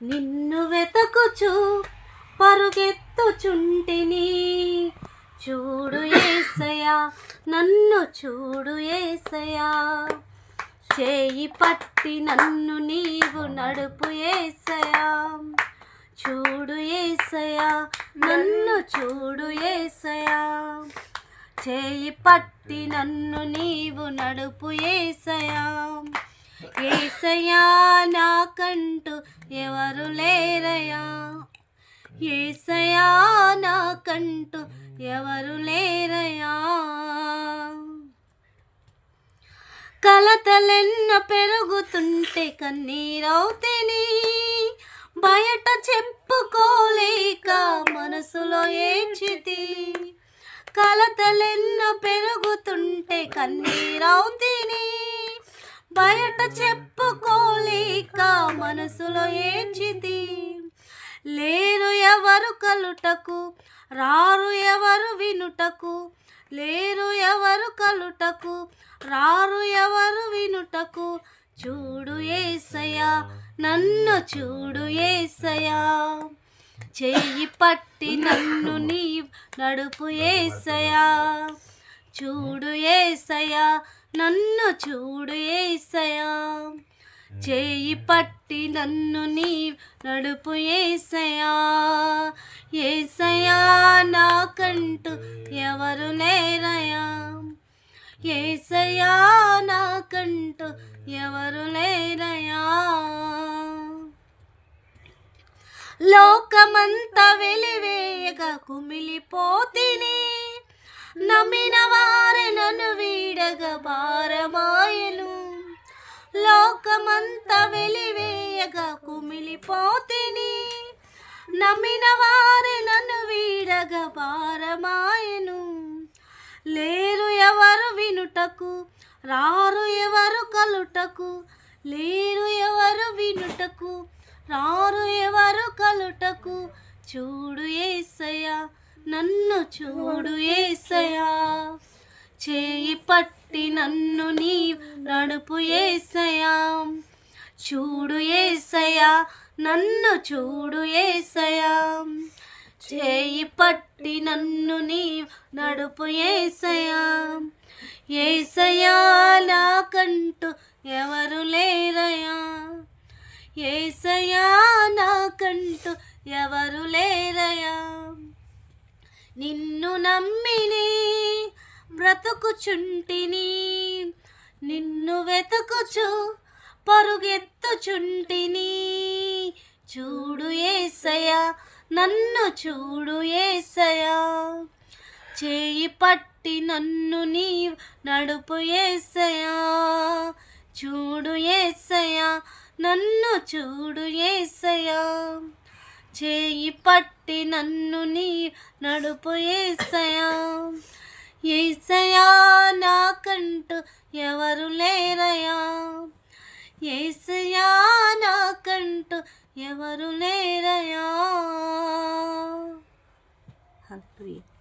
నిన్ను వెతకుచు పరుగెత్తుచుంటిని చూడు ఏసయా నన్ను చూడు ఏసయా చేయి పట్టి నన్ను నీవు నడుపు ఏసయా చూడు ఏసయా నన్ను చూడు ఏసయా చేయి పట్టి నన్ను నీవు నడుపు ఏసయా ఏసయా నాకంటూ ఎవరు లేరయా ఏసయా నాకంటూ ఎవరు లేరయా కలతలెన్న పెరుగుతుంటే కన్నీరవుతేని బయట చెప్పుకోలేక మనసులో ఏడ్చితి కలతలెన్న పెరుగుతుంటే కన్నీరవుతీని బయట చెప్పుకోలేక మనసులో ఏంచింది? లేరు ఎవరు కలుటకు రారు ఎవరు వినుటకు లేరు ఎవరు కలుటకు రారు ఎవరు వినుటకు చూడు ఏసయా నన్ను చూడు ఏసయా చేయి పట్టి నన్ను నీ నడుపు ఏసయా చూడు ఏసయా నన్ను చూడు ఏసయా చేయి పట్టి నన్ను నీ నడుపు ఏసయా ఏసయా నాకంటూ ఎవరు లేరయా ఏసయా నాకంటూ ఎవరు లేరయా లోకమంతా వెలివేయగా కుమిలిపోతిని. నమ్మిన వారే నన్ను వీడగ భారమాయను లోకమంతా వెలివేయగా కుమిలిపోతిని. నమ్మిన వారే నన్ను వీడగ భారమాయను. లేరు ఎవరు వినుటకు రారు ఎవరు కలుటకు. లేరు ఎవరు వినుటకు రారు ఎవరు కలుటకు. చూడు ఏసయ్యా నన్ను చూడు ఏసయ్యా. చేయి పట్టి నన్ను నీ నడుపు ఏసయా చూడు ఏసయా నన్ను చూడు ఏసయా చేయి పట్టి నన్ను నీ నడుపు ఏసయా ఏసయా నాకంటూ ఎవరు లేరయా ఏసయా నాకంటూ ఎవరు లేరయా నిన్ను నమ్మిని బ్రతుకుచుంటిని నిన్ను వెతుకుచు పరుగెత్తుచుంటిని. చూడు ఏసయా నన్ను చూడు ఏసయా చేయి పట్టి నన్ను నీ నడుపు ఏసయా చూడు ఏసయా నన్ను చూడు ఏసయా చేయి పట్టి నన్ను నీ నడుపు ఏసయా ఏసయా నాకంటూ ఎవరు లేరయా ఏసయా నాకంటూ ఎవరు లేరయా హల్లెలూయా.